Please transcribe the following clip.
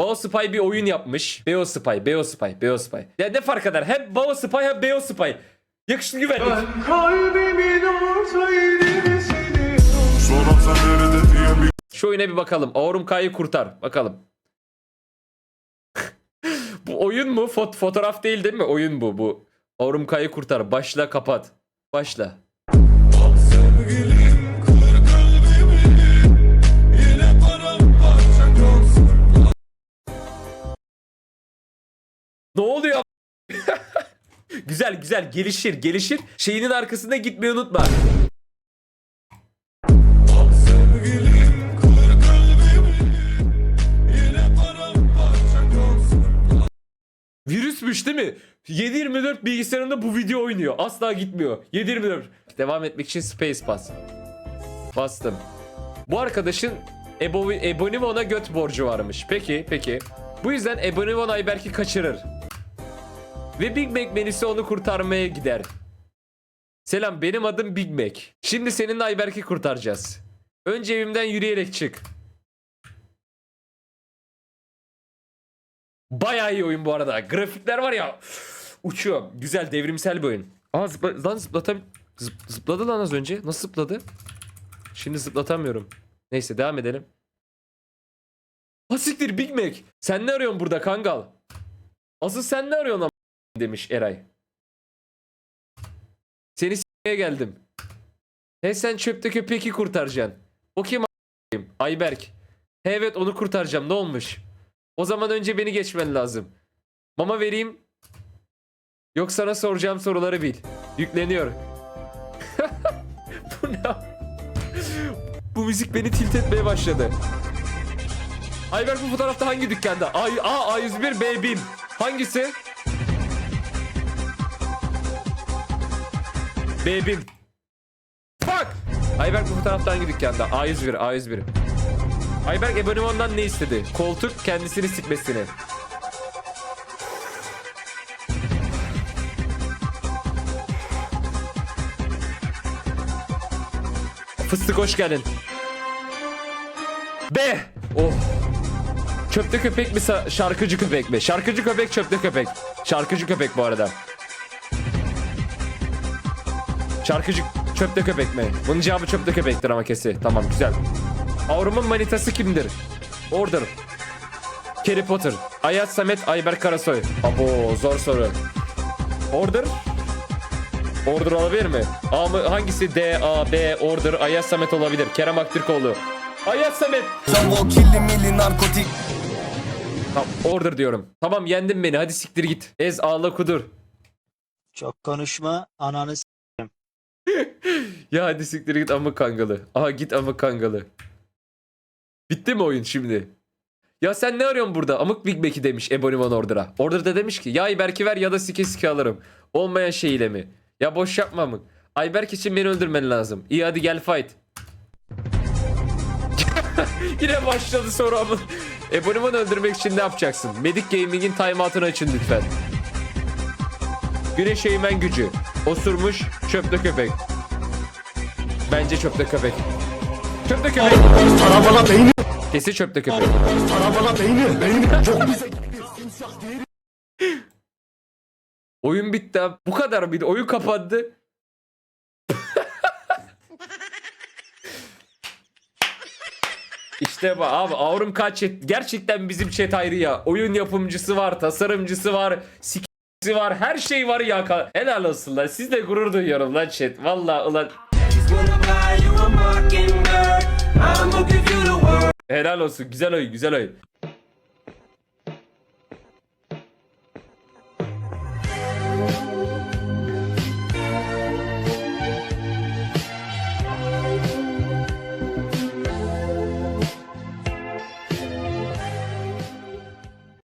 Bao Spy bir oyun yapmış. Beo Spy, Beo Spy, Beo Spy. Ya ne fark eder? Hem Bao Spy hem Beo Spy. Yakışıklı güvenlik. Kalbimin nerede diye bir Şu oyuna bir bakalım. Aurum K'yı kurtar. Bakalım. bu oyun mu? Fot fotoğraf değil değil mi? Oyun bu. Bu Aurum K'yı kurtar. Başla kapat. Başla. Güzel güzel gelişir gelişir. Şeyinin arkasında gitmeyi unutma. Virüsmüş değil mi? 724 bilgisayarında bu video oynuyor. Asla gitmiyor. 724. Devam etmek için space bas. Bastım. Bu arkadaşın Ebo Ebonimo'na göt borcu varmış. Peki, peki. Bu yüzden Ebonimon Ayberk'i kaçırır. Ve Big Mac menüsü onu kurtarmaya gider. Selam benim adım Big Mac. Şimdi seninle Ayberk'i kurtaracağız. Önce evimden yürüyerek çık. Bayağı iyi oyun bu arada. Grafikler var ya. Uçuyor. Güzel devrimsel bir oyun. Aa zıpla, lan zıplatabil... Zıp, zıpladı lan az önce. Nasıl zıpladı? Şimdi zıplatamıyorum. Neyse devam edelim. Ha siktir Big Mac. Sen ne arıyorsun burada kangal? Asıl sen ne arıyorsun demiş Eray. Seni s**meye geldim. He sen çöpte köpeği kurtaracaksın. O kim a**ayım? Ayberk. He evet onu kurtaracağım ne olmuş? O zaman önce beni geçmen lazım. Mama vereyim. Yok sana soracağım soruları bil. Yükleniyor. Bu ne? Bu müzik beni tilt etmeye başladı. Ayberk bu fotoğrafta hangi dükkanda? A, A, A101 B1000. Hangisi? B1000. Fuck! Ayberk bu fotoğrafta hangi dükkanda? A101, A101. Ayberk Ebonimon'dan ne istedi? Koltuk kendisini sikmesini. Fıstık hoş geldin. B. Oh. Çöpte köpek mi şarkıcı köpek mi? Şarkıcı köpek çöpte köpek. Şarkıcı köpek bu arada. Şarkıcı çöpte köpek mi? Bunun cevabı çöpte köpektir ama kesi. Tamam güzel. Avrum'un manitası kimdir? Order. Harry Potter. Ayaz Samet Ayber Karasoy. Abo zor soru. Order. Order olabilir mi? A mı? Hangisi? D, A, B, Order, Ayaz Samet olabilir. Kerem Aktürkoğlu. Ayaz Samet. o kirli milli narkotik Tamam, order diyorum. Tamam yendin beni. Hadi siktir git. Ez ağla kudur. Çok konuşma ananı Ya hadi siktir git amık kangalı. Aha git amık kangalı. Bitti mi oyun şimdi? Ya sen ne arıyorsun burada? Amık Big Mac'i demiş Ebonimon Order'a. Order da demiş ki ya Ayberk'i ver ya da sike sike alırım. Olmayan şeyle mi? Ya boş yapma mı? Ayberk için beni öldürmen lazım. İyi hadi gel fight. Yine başladı soru ama. Ebonimon öldürmek için ne yapacaksın? Medic Gaming'in timeout'unu açın lütfen. Güneş eğmen gücü. Osurmuş çöpte köpek. Bence çöpte köpek. Çöpte köpek. Tarabala beyni Kesin çöpte köpek. Tarabala beyni Beyni çok bize Oyun bitti abi. Bu kadar mıydı? Oyun kapandı. İşte bu abi Avrum kaç. Gerçekten bizim chat ayrı ya. Oyun yapımcısı var, tasarımcısı var, sikisi var, her şey var ya. Helal olsun lan. Sizle gurur duyuyorum lan chat. Valla ulan. Helal olsun. Güzel oyun, güzel oyun.